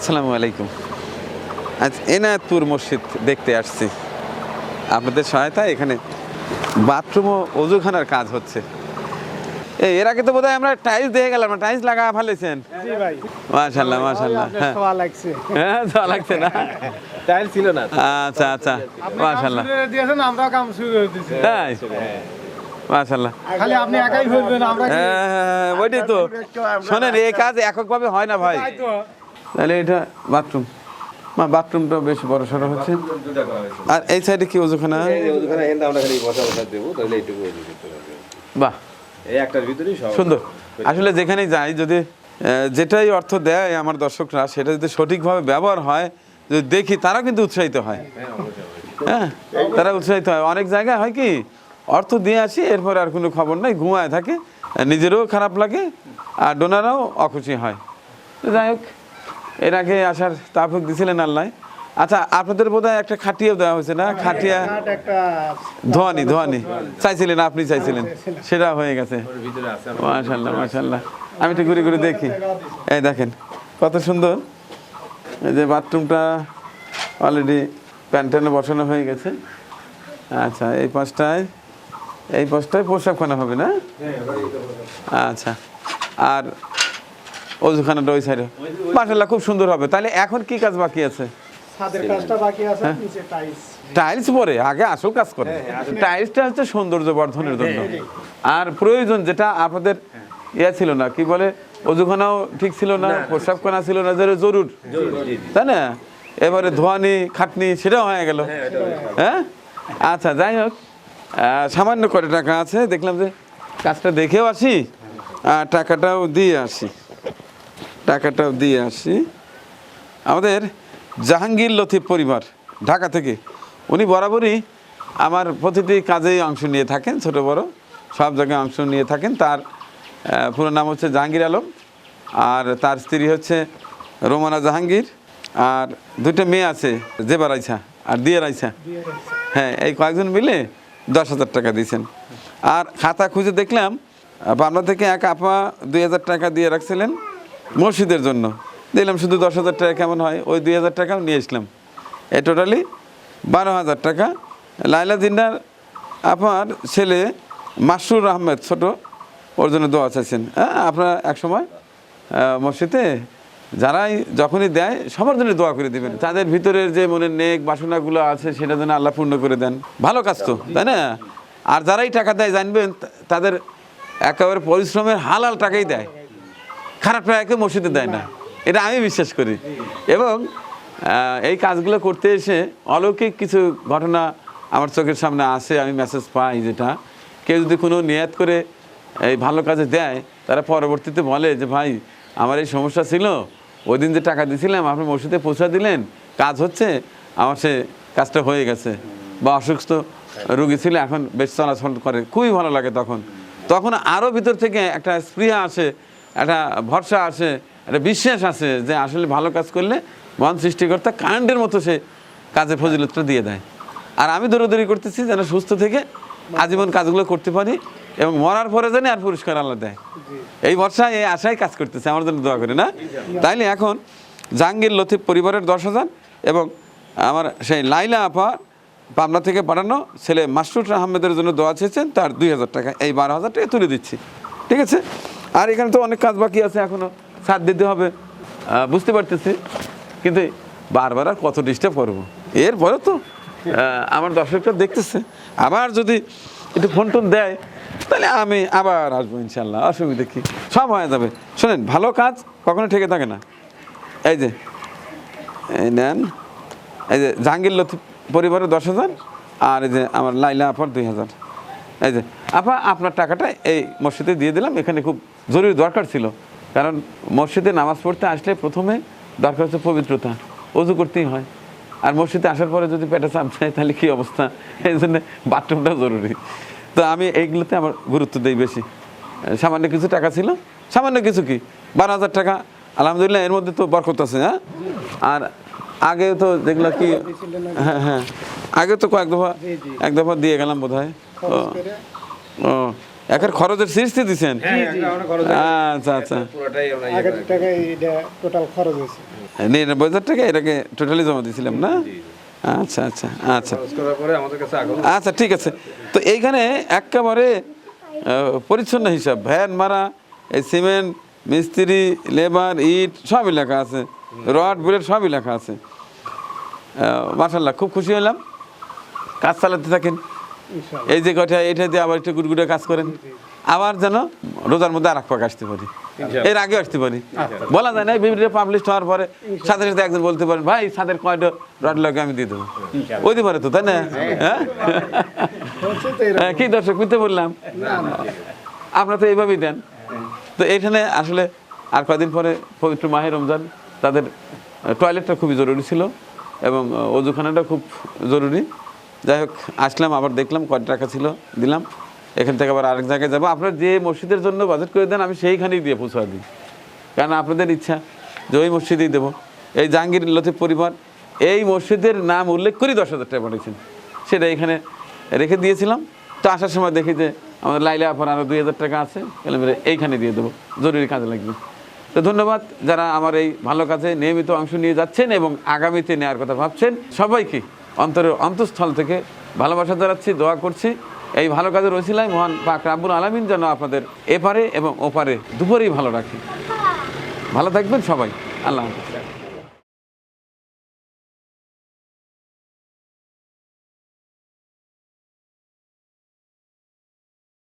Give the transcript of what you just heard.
আসসালামু আলাইকুম। আজ এনায়তপুর মসজিদ দেখতে আসছি। আপনাদের সহায়তায় এখানে বাথরুম ও অজুখানার কাজ হচ্ছে। এর আগে তো বোধহয় আমরা টাইলস দিয়ে গেলাম টাইলস লাগা ফেলেছেন? মাশাল্লাহ মাশাল্লাহ হ্যাঁ। লাগছে। হ্যাঁ লাগছে না? টাইল ছিল না। আচ্ছা আচ্ছা মাশাল্লাহ দিয়েছেন আমরাও কাম শুরু করে দিয়েছি। তাই? মাশাল্লাহ খালি আপনি একাই আমরা হ্যাঁ হ্যাঁ, ওইটাই তো। শোনেন এই কাজ এককভাবে হয় না ভাই। তাহলে এটা বাথরুম মা বাথরুমটা বেশ বড় সড়ো হচ্ছে। আর এই সাইডে কি হয়ে পারবে বাহ। সুন্দর। আসলে যেখানেই যাই যদি যেটাই অর্থ দেয় আমার দর্শকরা সেটা যদি সঠিকভাবে ব্যবহার হয় যদি দেখি তারা কিন্তু উৎসাহিত হয়। হ্যাঁ তারা উৎসাহিত হয়। অনেক জায়গায় হয় কি অর্থ দিয়ে আসি এরপর আর কোনো খবর নাই ঘুমায় থাকে নিজেরও খারাপ লাগে আর ডোনারাও অখুশি হয়। যাই হোক এর আগে আসার তাফুক দিছিলেন আল্লাহ। আচ্ছা আপনাদের বোধহয় একটা খাটিয়াও দেওয়া হয়েছে না? খাটিয়া কাঠ একটা ধোয়ানি ধোয়ানি। চাইছিলেন আপনি চাইছিলেন। সেটা হয়ে গেছে। মাশাল্লাহ মাশাল্লাহ আমি একটু ঘুরে ঘুরে দেখি। এই দেখেন কত সুন্দর। এই যে বাথরুমটা অলরেডি প্যান্টানে বসানো হয়ে গেছে। আচ্ছা এই পাঁচটায় এই পাশটায় পোশাকখানা হবে না? আচ্ছা আর অজুখানাটা ওই সাইডে মাশাল্লাহ খুব সুন্দর হবে। তাহলে এখন কি কাজ বাকি আছে? টাইলস টাইলস পরে আগে আসল কাজ করে। টাইলসটা হচ্ছে সৌন্দর্য বর্ধনের জন্য। আর প্রয়োজন যেটা আপনাদের ইয়ে ছিল না কি বলে অজুখানাও ঠিক ছিল না প্রস্রাবখানা ছিল। না যেটা জরুর। তাই না? এবারে ধোয়ানি খাটনি সেটাও হয়ে গেল। হ্যাঁ আচ্ছা যাই হোক। সামান্য করে টাকা আছে দেখলাম যে কাজটা দেখেও আসি আর টাকাটাও দিয়ে আসি। টাকাটাও দিয়ে আসি। আমাদের জাহাঙ্গীর লতিফ পরিবার, ঢাকা থেকে। উনি বরাবরই আমার প্রতিটি কাজেই অংশ নিয়ে থাকেন, ছোট বড়। সব জায়গায় অংশ নিয়ে থাকেন। তার পুরো নাম হচ্ছে জাহাঙ্গীর আলম। আর তার স্ত্রী হচ্ছে রোমানা জাহাঙ্গীর। আর দুটো মেয়ে আছে, জেবার আইসা আর দিয়ে আইসা হ্যাঁ এই কয়েকজন মিলে দশ হাজার টাকা দিয়েছেন। আর খাতা খুঁজে দেখলাম পাবনা থেকে এক আপা দুই হাজার টাকা দিয়ে রাখছিলেন। মসজিদের জন্য। দিলাম শুধু দশ হাজার টাকা কেমন হয়? ওই দুই হাজার টাকাও নিয়ে আসলাম। এই টোটালি বারো হাজার টাকা। লাইলা জিন্নার আপনার ছেলে মাসরুর আহমেদ ছোট, ওর জন্য দোয়া চাইছেন। হ্যাঁ আপনারা একসময় মসজিদে যারাই যখনই দেয়, সবার জন্য দোয়া করে দিবেন। তাদের ভিতরের যে মনের নেক বাসনাগুলো আছে, সেটা যেন আল্লাহ পূর্ণ করে দেন। ভালো কাজ তো, তাই না? আর যারাই টাকা দেয়, জানবেন তাদের একেবারে পরিশ্রমের হালাল টাকাই দেয়। খারাপ টাকাকে মসজিদে দেয় না। এটা আমি বিশ্বাস করি। এবং এই কাজগুলো করতে এসে অলৌকিক কিছু ঘটনা আমার চোখের সামনে আসে, আমি মেসেজ পাই যেটা। কেউ যদি কোনো নিয়াত করে এই ভালো কাজে দেয়, তারা পরবর্তীতে বলে যে, ভাই, আমার এই সমস্যা ছিল। ওই দিন যে টাকা দিয়েছিলাম আপনি মসজিদে পৌঁছা দিলেন, কাজ হচ্ছে, আমার সে কাজটা হয়ে গেছে। বা অসুস্থ রুগী ছিল, এখন বেশ চলাচল করে। খুবই ভালো লাগে তখন। তখন আরও ভিতর থেকে একটা স্পৃহা আসে একটা ভরসা আসে একটা বিশ্বাস আসে যে আসলে ভালো কাজ করলে মহান সৃষ্টিকর্তা কারেন্টের মতো সে কাজে ফজিলতটা দিয়ে দেয়। আর আমি দৌড়াদৌড়ি করতেছি যেন সুস্থ থেকে আজীবন কাজগুলো করতে পারি এবং মরার পরে জানি আর পুরস্কার আল্লাহ দেয়। এই ভরসায় এই আশায় কাজ করতেছে আমার জন্য দোয়া করে না? তাইলে এখন জাহাঙ্গীর লতিফ পরিবারের দশ হাজার এবং আমার সেই লাইলা আপা পাবনা থেকে পাঠানো ছেলে মাসরুর আহমেদের জন্য দোয়া চেয়েছেন তার দুই হাজার টাকা এই বারো হাজার টাকা তুলে দিচ্ছি। ঠিক আছে? আর এখানে তো অনেক কাজ বাকি আছে এখনও, সাথ দিতে হবে। বুঝতে পারতেছি। কিন্তু বারবার আর কত ডিস্টার্ব করব? এরপরে তো আমার দর্শকরা দেখতেছে। আবার যদি একটু ফোন টোন দেয়, তাহলে আমি আবার আসব ইনশাল্লাহ। অসুবিধা কি? সব হয়ে যাবে। শোনেন, ভালো কাজ কখনো ঠেকে থাকে না। এই যে, এই নেন, এই যে জাহাঙ্গীর লতিফ পরিবারের দশ হাজার, আর এই যে আমার লাইলা আপার দুই হাজার। এই যে আপা আপনার টাকাটা এই মসজিদে দিয়ে দিলাম এখানে খুব জরুরি দরকার ছিল। কারণ মসজিদে নামাজ পড়তে আসলে প্রথমে দরকার হচ্ছে পবিত্রতা অজু করতেই হয়। আর মসজিদে আসার পরে যদি পেটে চাপ যায় তাহলে কী অবস্থা? এই জন্য বাথরুমটা জরুরি। তো আমি এইগুলোতে আমার গুরুত্ব দিই বেশি। সামান্য কিছু টাকা ছিল সামান্য কিছু কি? বারো হাজার টাকা আলহামদুলিল্লাহ এর মধ্যে তো বরকত আছে হ্যাঁ? আর আগে তো যেগুলো কি হ্যাঁ হ্যাঁ। আগে তো কয়েক দফা। এক দফা দিয়ে গেলাম বোধ হয় ও। একের খরচের সৃষ্টি দিচ্ছেন হ্যাঁ খরচ আচ্ছা আচ্ছা। পুরোটাই আমরা ইয়ে আগের এটা টোটাল খরচ হয়েছে। টাকা এটাকে টোটালি জমা দিয়েছিলাম না? আচ্ছা আচ্ছা আচ্ছা। আচ্ছা ঠিক আছে। তো এইখানে একেবারে পরিচ্ছন্ন হিসাব ভ্যান মারা এই সিমেন্ট মিস্ত্রি লেবার ইট সবই লেখা আছে। রড বুলেট সবই লেখা আছে। মার্শাল্লাহ খুব খুশি হলাম কাজ চালাতে থাকেন। এই যে কটা এটা দিয়ে আবার একটু গুটগুটে কাজ করেন। আবার যেন রোজার মধ্যে আর এক পাক আসতে পারি। এর আগে আসতে পারি। বলা যায় না বিভিন্ন পাবলিশ হওয়ার পরে সাথে সাথে একজন বলতে পারেন ভাই সাদের কয়টা রড লাগে আমি দিয়ে দেবো? ওই দিতে পারে তো তাই না? হ্যাঁ। হ্যাঁ, কি দর্শক মিথ্যে বললাম। আপনারা তো এইভাবেই দেন। তো এইখানে আসলে আর কয়দিন পরে পবিত্র মাহে রমজান তাদের টয়লেটটা খুবই জরুরি ছিল এবং অজুখানাটা খুব জরুরি। যাই হোক, আসলাম, আবার দেখলাম কয় টাকা ছিল, দিলাম। এখান থেকে আবার আরেক জায়গায় যাব। আপনারা যে মসজিদের জন্য বাজেট করে দেন, আমি সেইখানেই দিয়ে পৌঁছা দিই। কারণ আপনাদের ইচ্ছা যে ওই মসজিদেই দেবো। এই জাহাঙ্গীর লতিফ পরিবার, এই মসজিদের নাম উল্লেখ করেই দশ হাজার টাকা পাঠিয়েছেন সেটা এখানে রেখে দিয়েছিলাম। তো আসার সময় দেখি যে আমাদের লাইলে আপার আরও দুই হাজার টাকা আছে। আমি এইখানে দিয়ে দেবো। জরুরি কাজে লাগবে। তো ধন্যবাদ যারা আমার এই ভালো কাজে নিয়মিত অংশ নিয়ে যাচ্ছেন এবং আগামীতে নেওয়ার কথা ভাবছেন সবাইকে। অন্তরের অন্তঃস্থল থেকে ভালোবাসা দাঁড়াচ্ছি দোয়া করছি। এই ভালো কাজের ওসিলায় মহান পাক রাব্বুল আলমিন যেন আপনাদের এপারে এবং ওপারে দুপুরেই ভালো রাখি। ভালো থাকবেন সবাই। আল্লাহ হাফিজ।